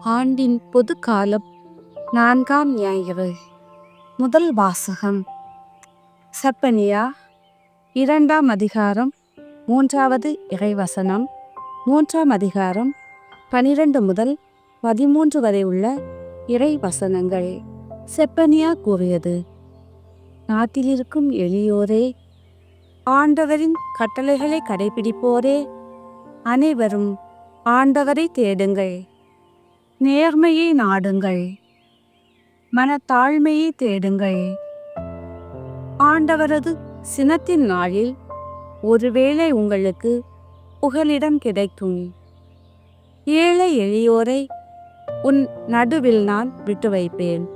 ஆண்டின் பொது காலம் நான்காம் ஞாயிறு. முதல் வாசகம். செப்பனியா இரண்டாம் அதிகாரம் மூன்றாவது இறைவசனம் மூன்றாம் அதிகாரம் பனிரெண்டு முதல் பதிமூன்று வரை உள்ள இறை வசனங்கள் செப்பனியா கூறியது நாட்டிலிருக்கும் எளியோரே ஆண்டவரின் கட்டளைகளை கடைபிடிப்போரே அனைவரும் ஆண்டவரை தேடுங்கள். நேர்மையை நாடுங்கள். மனத்தாழ்மையை தேடுங்கள். ஆண்டவரது சினத்தின் நாளில் ஒருவேளை உங்களுக்கு புகலிடம் கிடைக்கும். ஏழை எளியோரை உன் நடுவில் நான் விட்டு வைப்பேன்.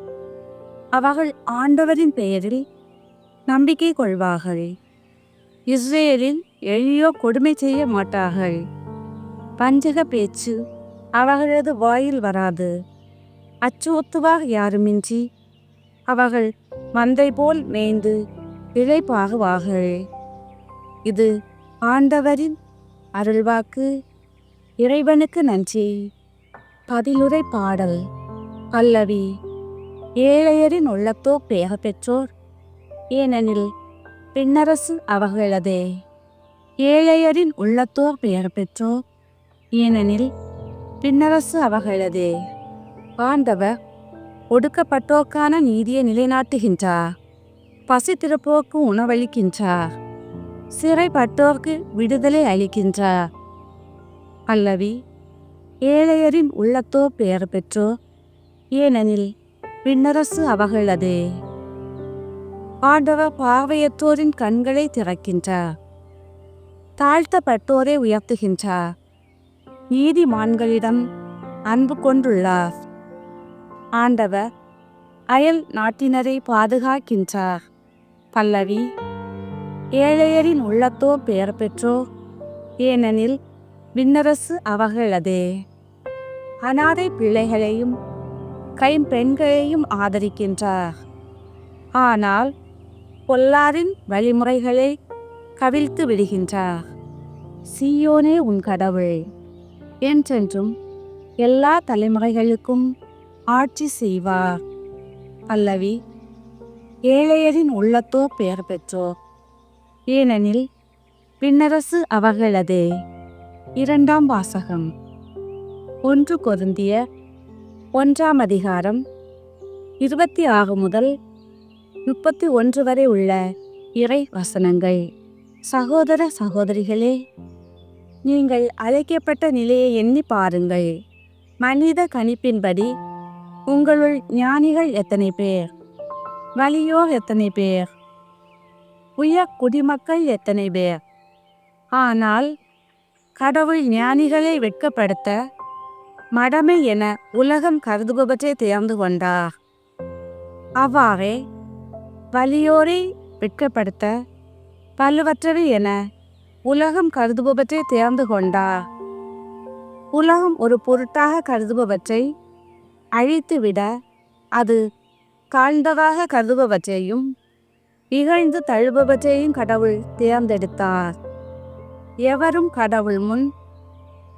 அவர்கள் ஆண்டவரின் பெயரில் நம்பிக்கை கொள்வார்கள். இஸ்ரேலில் எளியோ கொடுமை செய்ய மாட்டார்கள். பஞ்சக பேச்சு அவர்களது வாயில் வராது. அச்சுறுத்துவார் யாருமின்றி. அவர்கள் மந்தை போல் மேய்ந்து இழைப்பாகுவார்கள். இது ஆண்டவரின் அருள்வாக்கு. இறைவனுக்கு நன்றி. பதிலுரை பாடல். பல்லவி. ஏழையரின் உள்ளத்தோ பேக பெற்றோர் ஏனெனில் பின்னரசு அவர்களதே. ஏழையரின் உள்ளத்தோர் பெயர் பெற்றோர் ஏனெனில் பின்னரசு அவர்களதே ஆண்டவர் ஒடுக்கப்பட்டோர்க்கான நீதியை நிலைநாட்டுகின்றார். பசி திருப்போர்க்கு உணவளிக்கின்றார். சிறைப்பட்டோர்க்கு விடுதலை அளிக்கின்றார். அல்லவி ஏழையரின் உள்ளத்தோ பெயர் பெற்றோ? ஏனெனில் பின்னரசு அவகழதே ஆண்டவர் பார்வையற்றோரின் கண்களை திறக்கின்றார். தாழ்த்தப்பட்டோரை உயர்த்துகின்றார். நீதிமான்களிடம் அன்பு கொண்டுள்ளார். ஆண்டவர் அயல் நாட்டினரை பாதுகாக்கின்றார். பல்லவி ஏழையரின் உள்ளத்தோ பெயர் பெற்றோ ஏனெனில் விண்ணரசு அவர்களதே. அனாதை பிள்ளைகளையும் கைம்பெண்களையும் ஆதரிக்கின்றார். ஆனால் பொல்லாரின் வழிமுறைகளை கவிழ்த்து விடுகின்றார். சீயோனே உன் கடவுள். என்றென்றும் எல்லா தலைமுறைகளுக்கும் ஆட்சி செய்வார். அல்லவி ஏழையரின் உள்ளத்தோ பெயர் பெற்றோ ஏனெனில் பின்னரசு அவர்களதே. இரண்டாம் வாசகம். ஒன்று கொருந்திய ஒன்றாம் அதிகாரம் இருபத்தி ஆறு முதல் முப்பத்தி ஒன்று வரை உள்ள இறை வசனங்கள் சகோதர சகோதரிகளே நீங்கள் அழைக்கப்பட்ட நிலையை எண்ணி பாருங்கள். மனித கணிப்பின்படி உங்களுள் ஞானிகள் எத்தனை பேர்? வலியோர் எத்தனை பேர்? உயர் குடிமக்கள் எத்தனை பேர்? ஆனால் கடவுள் ஞானிகளை வெட்கப்படுத்த மடமை என உலகம் கருதுபவற்றை தேர்ந்து கொண்டார். அவ்வாறே வலியோரை வெட்கப்படுத்த பல்லுவற்றவை என உலகம் கருதுபவற்றை தேர்ந்து கொண்டார் உலகம் ஒரு பொருட்டாக கருதுபவற்றை அழித்துவிட அது காழ்ந்ததாக கருதுபவற்றையும் இகழ்ந்து தழுபவற்றையும் கடவுள் தேர்ந்தெடுத்தார். எவரும் கடவுள் முன்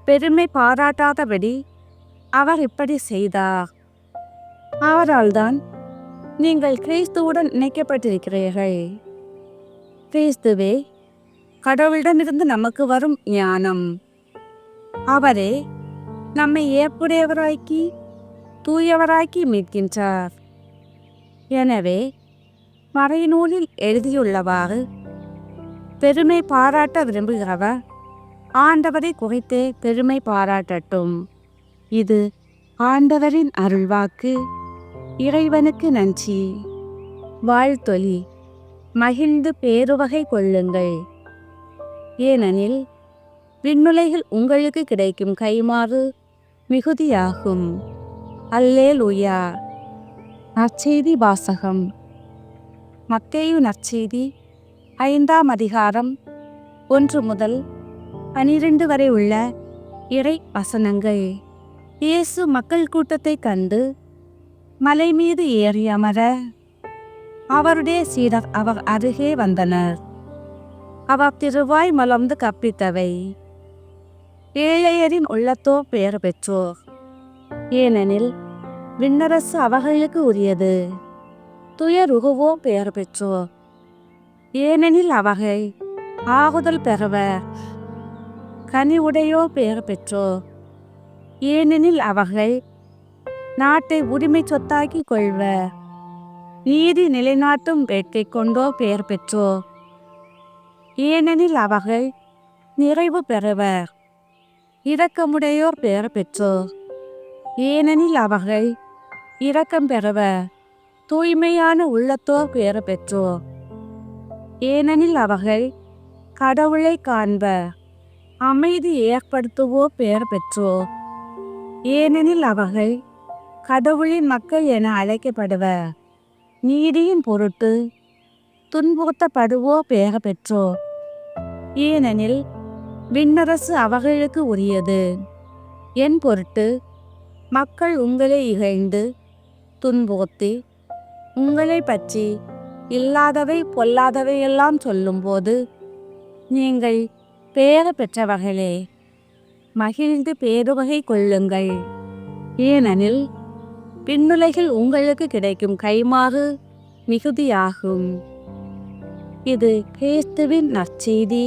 பெருமை பாராட்டாதபடி அவர் இப்படி செய்தார். அவரால்தான் நீங்கள் கிறிஸ்துவுடன் இணைக்கப்பட்டிருக்கிறீர்கள். கிறிஸ்துவே கடவுளிடமிருந்து நமக்கு வரும் ஞானம். அவரே நம்மை ஏற்புடையவராக்கி தூயவராக்கி மீட்கின்றார். எனவே மறைநூலில் எழுதியுள்ளவாறு பெருமை பாராட்ட விரும்புகிறவர் ஆண்டவரை குறைத்தே பெருமை பாராட்டட்டும். இது ஆண்டவரின் அருள்வாக்கு இறைவனுக்கு நன்றி. வாழ்த்தொலி மகிழ்ந்து பேருவகை கொள்ளுங்கள். ஏனெனில் விண்ணுலைகள் உங்களுக்கு கிடைக்கும் கைமாறு மிகுதியாகும். அல்லேலூயா. நற்செய்தி வாசகம். மத்தேயு நற்செய்தி ஐந்தாம் அதிகாரம் ஒன்று முதல் பனிரெண்டு வரை உள்ள இறை வசனங்கள். இயேசு மக்கள் கூட்டத்தை கண்டு மலை மீது ஏறி அமர அவருடைய சீடர் அவர் அருகே வந்தனர். அவர் திருவாய் மலர்ந்து கற்பித்தவை ஏழையரின் உள்ளத்தோ பெயர் பெற்றோர். ஏனெனில் விண்ணரசு அவர்களுக்கு உரியது. துயருகவோ பெயர் பெற்றோர். ஏனெனில் அவகை ஆகுதல் பெறவர். கனிவுடையோ பெயர் பெற்றோர். ஏனெனில் அவகை நாட்டை உரிமை சொத்தாக்கி கொள்வர். நீதி நிலைநாட்டும் வேட்கை கொண்டோ பெயர் பெற்றோர். ஏனெனில் அவர்கள் நிறைவு பெறுவர். இரக்கமுடையோர் பெயர் பெற்றோர். ஏனெனில் அவர்கள் இரக்கம் பெறுவர். தூய்மையான உள்ளத்தோர் பெயர் பெற்றோர். ஏனெனில் அவர்கள் கடவுளை காண்பர். அமைதி ஏற்படுத்துவோர் பெயர் பெற்றோர். ஏனெனில் அவர்கள் கடவுளின் மக்கள் என அழைக்கப்படுவர். நீதியின் பொருட்டு துன்புறுத்தப்படுவோர் பெயர் பெற்றோர். ஏனெனில் விண்ணரசு அவர்களுக்கு உரியது. என் பொருட்டு மக்கள் உங்களை இகழ்ந்து துன்புறுத்தி உங்களை பற்றி இல்லாதவை பொல்லாதவையெல்லாம் சொல்லும்போது நீங்கள் பேறு பெற்றவர்களே மகிழ்ந்து பேருவகை கொள்ளுங்கள். ஏனெனில் பின்னுலகில் உங்களுக்கு கிடைக்கும் கைமாறு மிகுதியாகும். இது கிறிஸ்துவின் நற்செய்தி.